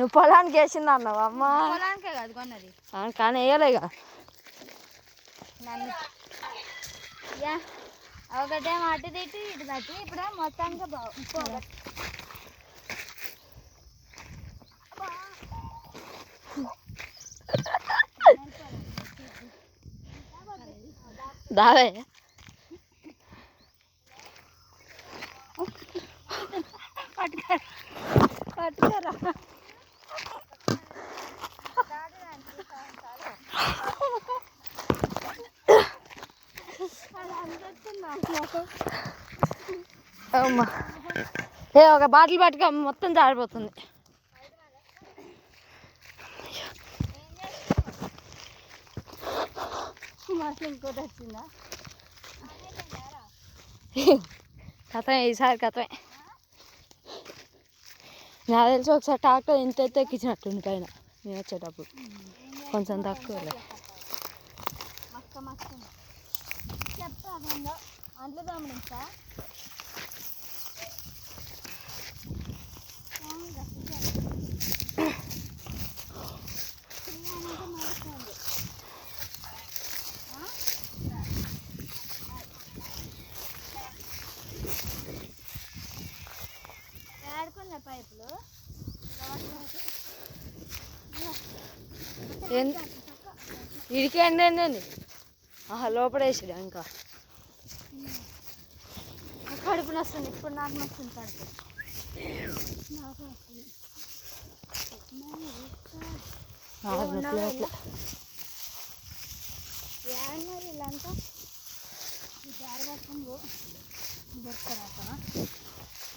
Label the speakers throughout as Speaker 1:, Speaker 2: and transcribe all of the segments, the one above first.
Speaker 1: నువ్వు పొలానికి వేసింది అన్నావు? అమ్మా.
Speaker 2: పొలానికే కాదు కొన్నది.
Speaker 1: కానీ వేయలేగా
Speaker 2: నన్ను. ఒకటేమో అటు తిట్టి ఇటు తట్టి ఇప్పుడు మొత్తానికి బాగు
Speaker 1: దావే.
Speaker 2: పట్టుకోరా
Speaker 1: అమ్మా. ఏ ఒక బాటిల్ పట్టుక మొత్తం జారిపోతుంది.
Speaker 2: ఇంకోటి వచ్చిందా
Speaker 1: కథమే ఈసారి కథమే. నాకు తెలిసి ఒకసారి ట్రాక్టర్ ఇంత ఎత్తు ఎక్కించినట్టుంది పైన నేను వచ్చేటప్పుడు. కొంచెం తక్కువ
Speaker 2: మక్క మక్క. చెప్తా అదేందో.
Speaker 1: ఇడికి ఎండి ఎండి ఆహా లోపల వేసిరా ఇంకా
Speaker 2: కడుపు నొస్తుంది ఇప్పుడు నాకు నొస్తుంది కడుపు నాకు వస్తుంది
Speaker 1: ఆహా, లోపల లోపల.
Speaker 2: ఏమన్నారు వీళ్ళంతా ఈ దారి పట్టుకుని దొరకరాక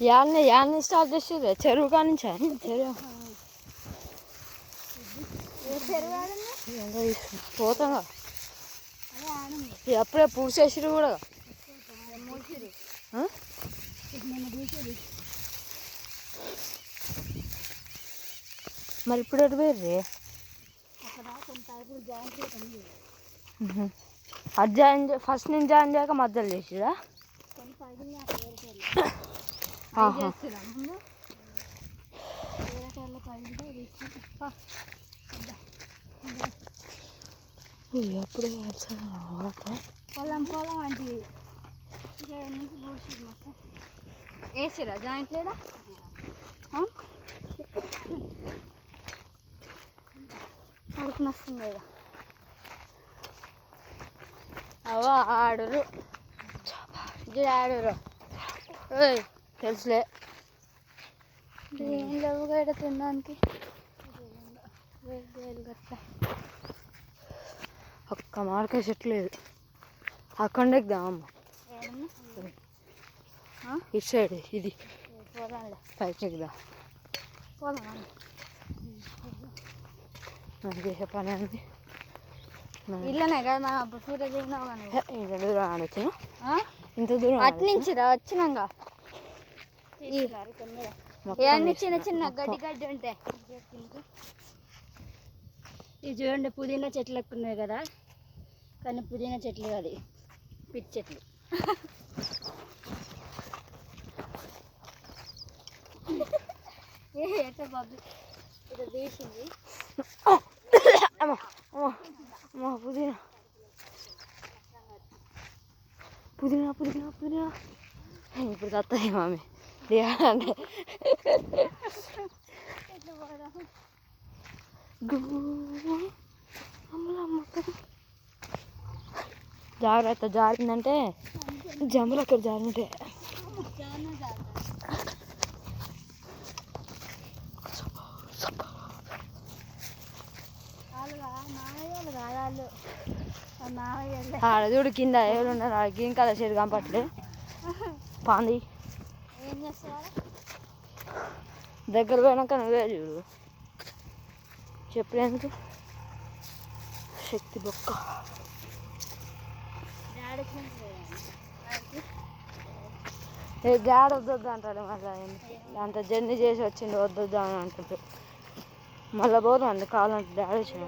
Speaker 1: యాన్ని యాన్ని స్టార్ట్ చేసిర్రు చెరువు కానించా చెరువు పోతాగా అప్పుడే పూసేసిరు కూడా. మరి ఇప్పుడు ఎటు అది జాయిన్ ఫస్ట్ నుంచి జాయిన్ చేయక మధ్యలో చేసిరా? ఆహా. ఎప్పుడు
Speaker 2: పొలం పొలం అంటే మొత్తం. వేసిరా జాయింట్ లేదా నొస్తుంది కదా.
Speaker 1: అవో ఆడురు ఆడురు తెలుసులే.
Speaker 2: ఏం లేవు గడ తినడానికి. వేలు వేలు గట్ల
Speaker 1: ఒక్క మార్కే చెట్టు లేదు. అక్కడ ఎక్కుదాం అమ్మ ఇటు సైడ్ ఇది. పైకి ఎక్కుదాం చేసే పని అంది
Speaker 2: ఇల్లనే కదా మనం అప్పుడు
Speaker 1: ఇంత దూరం ఆడొచ్చు? ఇంత దూరం
Speaker 2: అటు నుంచి రా వచ్చినాక ఇవన్నీ చిన్న చిన్న గడ్డి గడ్డి ఉంటాయి. ఇది చూడండి పుదీనా చెట్లు ఎక్కువ ఉన్నాయి కదా. కానీ పుదీనా చెట్లు కాదు. ఇవి. పిచ్చి చెట్లు. ఏ ఎట్లా బాబు? ఇది తీసింది.
Speaker 1: అమ్మ అమ్మ అమ్మ పుదీనా. పుదీనా పుదీనా పుదీనా. ఇప్పుడు తత్తాయి మామి. అంటే
Speaker 2: ఎట్లా పోదాం?
Speaker 1: జాగ్రత్త జారిందంటే జమ్ములు అక్కడ జారింటే ఆడ చూడు కింద ఎవరు ఉన్నారు ఆడ గ్రీన్ కలర్ షేడ్ కనపట్లే. పాంది.
Speaker 2: ఏం చేస్తారు
Speaker 1: దగ్గర పోయినాక నువ్వే చూడు. చెప్పలేందుకు శక్తి బొక్క. గాడ వద్దొద్దు అంటాడు మళ్ళీ అంత జర్నీ చేసి వచ్చిండు వద్దొద్దు అని అంటుంటాడు మళ్ళీ పోదాం అండి కావాలంటే డాడీ వచ్చిన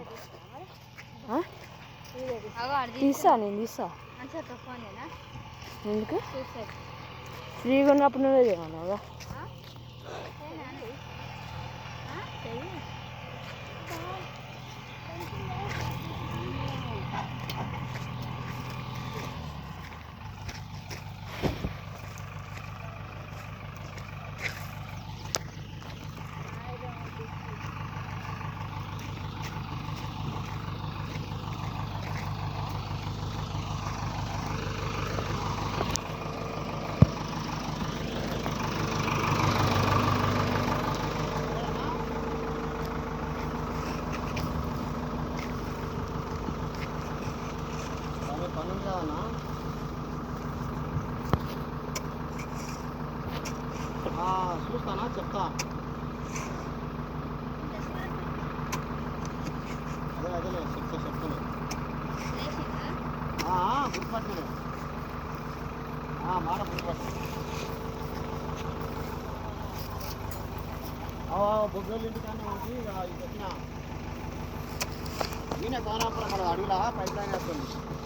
Speaker 1: తీస్తా నేను
Speaker 2: ఫోనేనా
Speaker 1: ఎందుకు? ఫ్రీగా ఉన్నప్పుడు నువ్వే చేయమన్నావుగా?
Speaker 2: వస్తానా చూస్తానా?
Speaker 3: చెప్తా. అదే అదేలే చెప్తా చెప్తాను గుర్తుపట్టలే. మాట గుర్తుపట్టలేదు బొగ్గలు ఇంటికానే ఉండి ఇక వచ్చిన. ఈయన కోనాపురం అక్కడ అడుగులా? పైప్ లైన్ వేస్తుంది.